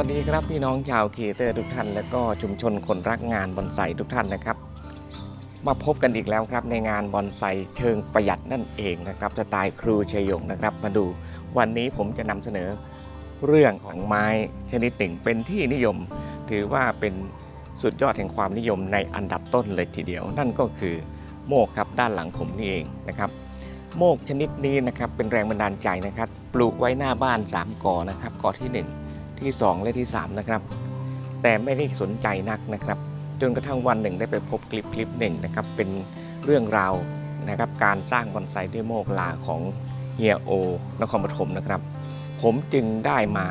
วัสดีครับพี่น้องชาวครีเอเตอร์ทุกท่าน และก็ชุมชนคนรักงานบอนไซทุกท่านนะครับ มาพบกันอีกแล้วครับในงานบอนไซเชิงประหยัดนั่นเองนะครับสไตล์ครูชยงนะครับ มาดูวันนี้ผมจะนำเสนอเรื่องของไม้ชนิดหนึ่งเป็นที่นิยม ถือว่าเป็นสุดยอดแห่งความนิยมในอันดับต้นเลยทีเดียว นั่นก็คือโมกครับด้านหลังผมนี่เองนะครับโมกชนิดนี้นะครับเป็นแรงบันดาลใจนะครับ ปลูกไว้หน้าบ้าน 3กอนะครับกอที่ 1 ที่ 2 และที่ 3 นะครับ แต่ไม่ได้สนใจนักนะครับ จนกระทั่งวันหนึ่งได้ไปพบคลิปคลิปหนึ่งนะครับ เป็นเรื่องราวนะครับการสร้างบอนไซด้วยโมกลาของเฮียโอนครปฐมนะครับ ผมจึงได้มา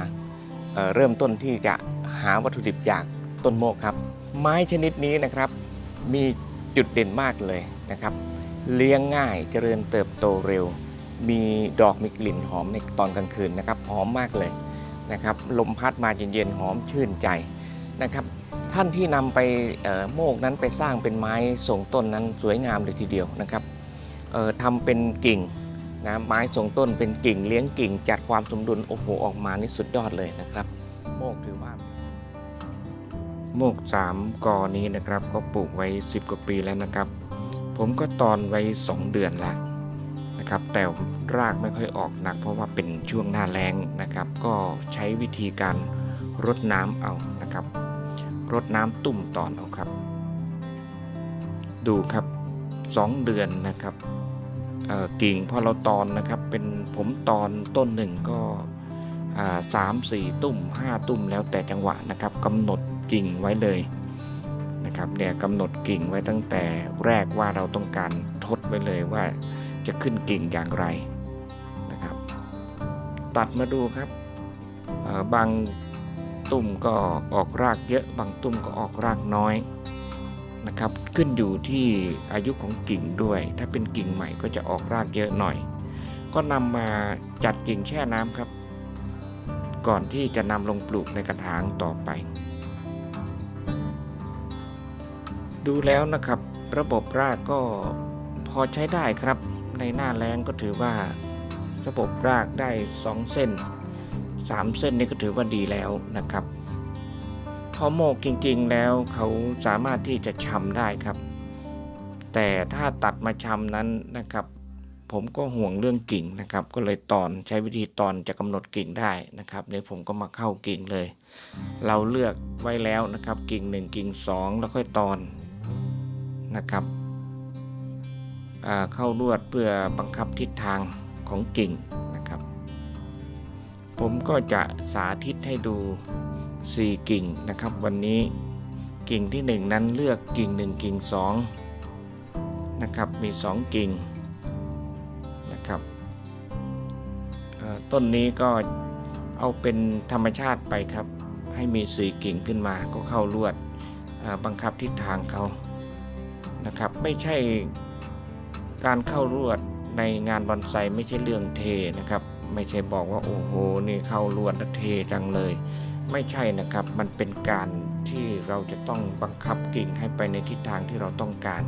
เเริ่มต้นที่จะหาวัตถุดิบจากต้นโมกครับ ไม้ชนิดนี้นะครับมีจุดเด่นมากเลยนะครับ เลี้ยงง่ายเจริญเติบโตเร็ว มีดอกมีกลิ่นหอมในตอนกลางคืนนะครับหอมมากเลย นะครับลมพัดมาเย็นๆหอมชื่นใจนะครับ ท่านที่นำไปโมกนั้นไปสร้างเป็นไม้ทรงต้นนั้นสวยงามเลยทีเดียวนะครับทำเป็นกิ่งนะไม้ทรงต้นเป็นกิ่งเลี้ยงกิ่ง จัดความสมดุลโอ้โหออกมานี่สุดยอดเลยนะครับ โมกถือว่า โมกสามกอนี้นะครับ ก็ปลูกไว้ 10 กว่าปีแล้วนะครับ ผมก็ตอนไว้ 2 เดือนแล้ว นะครับ แต่รากไม่ค่อยออกหนัก เพราะว่าเป็นช่วงหน้าแล้งนะครับ ก็ใช้วิธีการรดน้ำเอานะครับ รดน้ำตุ่มตอนเอาครับ ดูครับ 2 เดือนนะครับเอ่อกิ่งพอเราตอนนะครับ เป็นผมตอนต้นหนึ่งก็สามสี่ตุ่มห้าตุ่มแล้วแต่จังหวะนะครับกำหนดกิ่งไว้เลยนะครับเนี่ยกำหนดกิ่งไว้ตั้งแต่แรกว่าเราต้องการทดไว้เลยว่า จะขึ้นกิ่งอย่างไรนะครับ ตัดมาดูครับบางตุ่มก็ออกรากเยอะบางตุ่มก็ออกรากน้อยนะครับ ขึ้นอยู่ที่อายุของกิ่งด้วย ถ้าเป็นกิ่งใหม่ก็จะออกรากเยอะหน่อย ก็นำมาจัดกิ่งแช่น้ำครับ ก่อนที่จะนำลงปลูกในกระถางต่อไป ดูแล้วนะครับ ระบบรากก็พอใช้ได้ครับ ในหน้าแรงก็ถือว่าระบบรากได้ 2 เส้น 3 เส้นนี่ก็ถือว่าดีแล้วนะครับพอโมกจริงๆแล้วเขาสามารถที่จะชำได้ครับ แต่ถ้าตัดมาชำนั้นนะครับ ผมก็ห่วงเรื่องกิ่งนะครับ ก็เลยตอนใช้วิธีตอนจะกำหนดกิ่งได้นะครับเดี๋ยผมก็มาเข้ากิ่งเลย เราเลือกไว้แล้วนะครับ กิ่ง 1 กิ่ง 2 แล้วค่อยตอนนะครับ เข้าลวดเพื่อบังคับทิศทางของกิ่งนะครับ ผมก็จะสาธิตให้ดู 4 กิ่งนะครับ วันนี้กิ่งที่ 1 นั้นเลือกกิ่ง 1 กิ่ง2นะครับมี 2 กิ่งนะครับต้นนี้ก็เอาเป็นธรรมชาติไปครับ ให้มี4กิ่งขึ้นมาก็เข้าลวดบังคับทิศทางเขานะครับ ไม่ใช่ การเข้ารวดในงานบอนไซไม่ใช่เรื่องเทนะครับ ไม่ใช่บอกว่าโอ้โหนี่เข้ารวดแล้วเทจังเลย ไม่ใช่นะครับมันเป็นการที่เราจะต้องบังคับกิ่งให้ไปในทิศทางที่เราต้องการ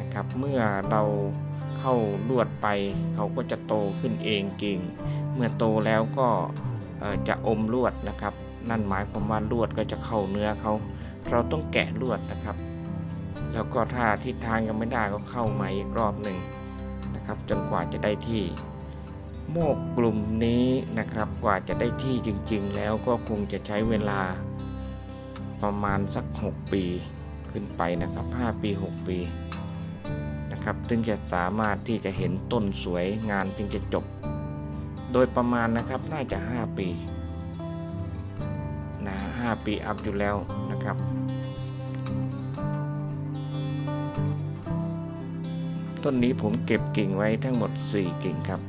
นะครับ เมื่อเราเข้าลวดไป เขาก็จะโตขึ้นเองกิ่ง เมื่อโตแล้วก็จะอมลวดนะครับ นั่นหมายความว่าลวดก็จะเข้าเนื้อเขา เราต้องแกะลวดนะครับ แล้วก็ถ้าทิศทางยังไม่ได้ก็เข้ามาอีกรอบหนึ่งนะครับ จนกว่าจะได้ที่ โมกกลุ่มนี้นะครับกว่าจะได้ที่จริง ๆ แล้วก็คงจะใช้เวลาประมาณสัก 6 ปีขึ้นไปนะครับ 5 ปี 6 ปีนะครับถึงจะสามารถที่จะเห็นต้นสวยงานจึงจะจบ โดยประมาณนะครับน่าจะ 5 ปีนะ5ปีอัพอยู่แล้วนะครับ ต้นนี้ผมเก็บกิ่งไว้ทั้งหมด 4 กิ่งครับ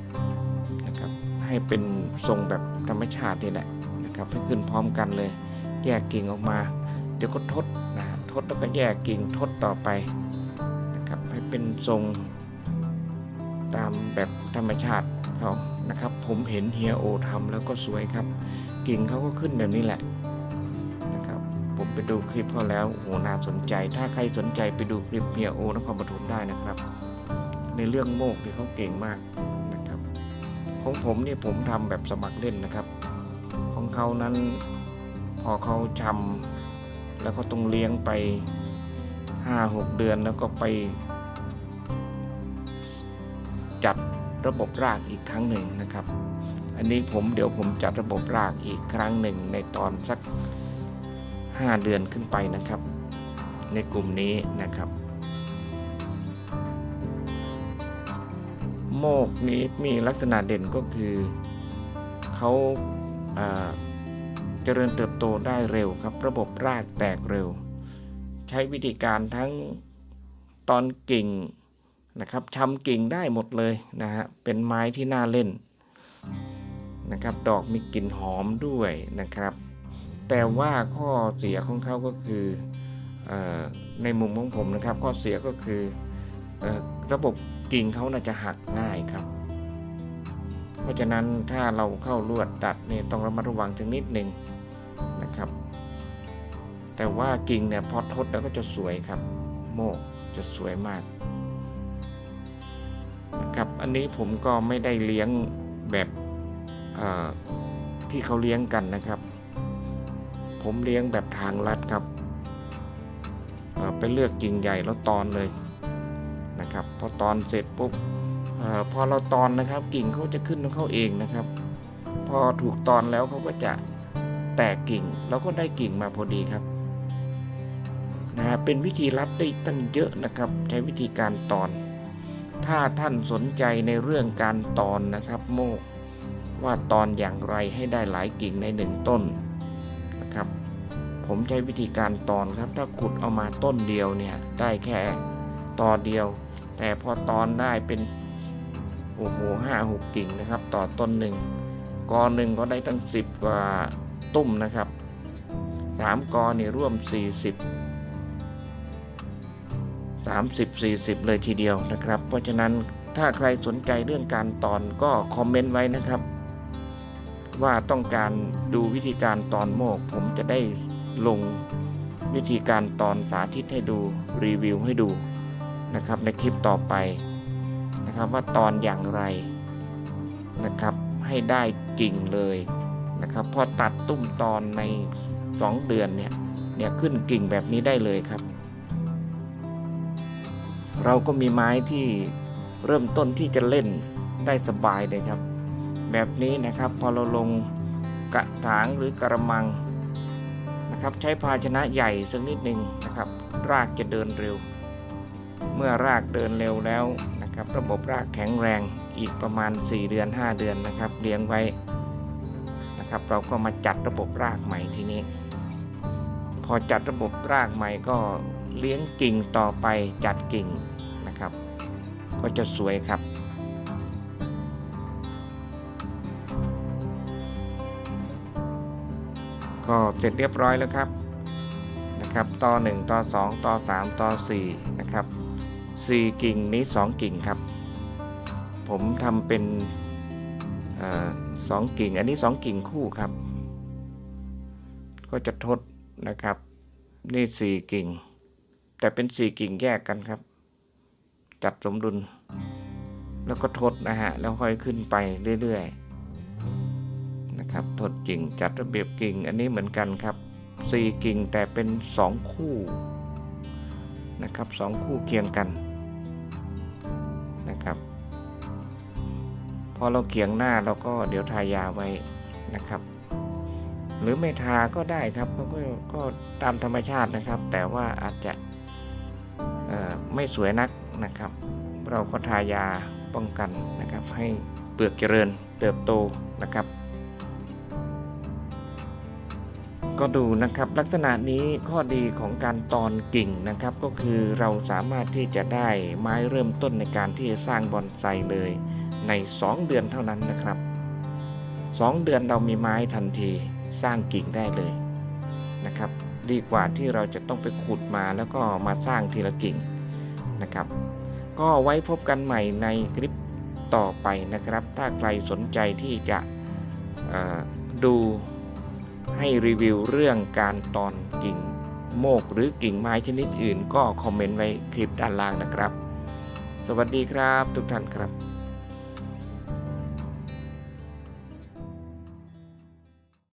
นะครับ ให้เป็นทรงแบบธรรมชาตินี่แหละนะครับให้ขึ้นพร้อมกันเลย แยกกิ่งออกมา เดี๋ยวก็ทดนะทดแล้วก็แยกกิ่งทดต่อไปนะครับให้เป็นทรงตามแบบธรรมชาติเขานะครับ ผมเห็นเฮียโอทำแล้วก็สวยครับ กิ่งเขาก็ขึ้นแบบนี้แหละนะครับ ผมไปดูคลิปเขาแล้วโอ้โหน่าสนใจ ถ้าใครสนใจไปดูคลิปเฮียโอนครปฐมได้นะครับ ในเรื่องโมกที่เขาเก่งมากนะครับ ของผมนี่ผมทำแบบสมัครเล่นนะครับ ของเขานั้นพอเขาชำแล้วก็ต้องเลี้ยงไปห้าหกเดือนแล้วก็ไปจัดระบบรากอีกครั้งหนึ่งนะครับ อันนี้ผมเดี๋ยวผมจัดระบบรากอีกครั้งหนึ่งในตอนสัก 5 เดือนขึ้นไปนะครับ ในกลุ่มนี้นะครับ โมกนี้มีลักษณะเด่นก็คือเขาเจริญเติบโตได้เร็วครับ ระบบรากแตกเร็ว ใช้วิธีการทั้งตอนกิ่งนะครับชำกิ่งได้หมดเลยนะฮะเป็นไม้ที่น่าเล่นนะครับดอกมีกลิ่นหอมด้วยนะครับ แต่ว่าข้อเสียของเขาก็คืออในมุมของผมนะครับ ข้อเสียก็คืออ ระบบกิ่งเขาน่าจะหักง่ายครับ เพราะฉะนั้นถ้าเราเข้าลวดตัดเนี่ยต้องระมัดระวังถึงนิดหนึ่งนะครับ แต่ว่ากิ่งเนี่ยพอทดแล้วก็จะสวยครับ โมกจะสวยมากนะครับอันนี้ผมก็ไม่ได้เลี้ยงแบบที่เขาเลี้ยงกันนะครับ ผมเลี้ยงแบบทางลัดครับไปเลือกกิ่งใหญ่แล้วตอนเลย นะครับพอตอนเสร็จปุ๊บออพอเราตอนนะครับกิ่งเขาจะขึ้นของเขาเองนะครับ พอถูกตอนแล้วเขาก็จะแตกกิ่งเราก็ได้กิ่งมาพอดีครับนะฮะเป็นวิธีรัดได้ตั้งเยอะนะครับ ใช้วิธีการตอน ถ้าท่านสนใจในเรื่องการตอนนะครับ โมกว่าตอนอย่างไรให้ได้หลายกิ่งในหนึ่งต้นนะครับ ผมใช้วิธีการตอนครับ ถ้าขุดเอามาต้นเดียวเนี่ยได้แค่ตอเดียว แต่พอตอนได้เป็นโอ้โหห้าหกกิ่งนะครับ ต่อต้นหนึ่งกอหนึ่งก็ได้ตั้งสิบกว่าตุ้มนะครับสามกอเนี่ยร่วมสี่สิบสามสิบสี่สิบเลยทีเดียวนะครับ เพราะฉะนั้นถ้าใครสนใจเรื่องการตอนก็คอมเมนต์ไว้นะครับ ว่าต้องการดูวิธีการตอนโมก ผมจะได้ลงวิธีการตอนสาธิตให้ดูรีวิวให้ดู นะครับในคลิปต่อไปนะครับว่าตอนอย่างไรนะครับให้ได้กิ่งเลยนะครับพอตัดตุ้มตอนใน 2 เดือนเนี่ยเนี่ยขึ้นกิ่งแบบนี้ได้เลยครับ เราก็มีไม้ที่เริ่มต้นที่จะเล่นได้สบายเลยครับ แบบนี้นะครับพอเราลงกระถางหรือกระมังนะครับใช้ภาชนะใหญ่สักนิดหนึ่งนะครับ รากจะเดินเร็ว เมื่อรากเดินเร็วแล้วนะครับ ระบบรากแข็งแรงอีกประมาณ 4 เดือน 5 เดือนนะครับเลี้ยงไว้นะครับ เราก็มาจัดระบบรากใหม่ทีนี้ พอจัดระบบรากใหม่ก็เลี้ยงกิ่งต่อไปจัดกิ่งนะครับ ก็จะสวยครับก็เสร็จเรียบร้อยแล้วครับนะครับต่อ1ต่อ2ต่อ3ต่อ4นะครับ 4 กิ่งนี้ 2 กิ่งครับ ผมทำเป็นอสองกิ่ง อันนี้ 2 กิ่งคู่ครับ ก็จะทดนะครับ นี่ 4 กิ่ง แต่เป็น 4 กิ่งแยกกันครับ จัดสมดุล แล้วก็ทดนะฮะ แล้วค่อยขึ้นไปเรื่อยๆ นะครับทดกิ่งจัดระเบียบกิ่ง อันนี้เหมือนกันครับสี่กิ่งแต่เป็นสองคู่นะครับสองคู่เคียงกัน อเราเคียงหน้าเราก็เดี๋ยวทายาไว้นะครับ หรือไม่ทาก็ได้ครับก็ก็ก็ตามธรรมชาตินะครับ แต่ว่าอาจจะไม่สวยนักนะครับ เราก็ทายาป้องกันนะครับ ให้เปลือกเจริญเติบโตนะครับ ก็ดูนะครับลักษณะนี้ข้อดีของการตอนกิ่งนะครับ ก็คือเราสามารถที่จะได้ไม้เริ่มต้นในการที่จะสร้างบอนไซเลย ใน 2 เดือนเท่านั้นนะครับ 2 เดือนเรามีไม้ทันทีสร้างกิ่งได้เลยนะครับ ดีกว่าที่เราจะต้องไปขุดมาแล้วก็มาสร้างทีละกิ่งนะครับ ก็ไว้พบกันใหม่ในคลิปต่อไปนะครับ ถ้าใครสนใจที่จะดูให้รีวิวเรื่องการตอนกิ่งโมกหรือกิ่งไม้ชนิดอื่น ก็คอมเมนต์ไว้คลิปด้านล่างนะครับ สวัสดีครับทุกท่านครับ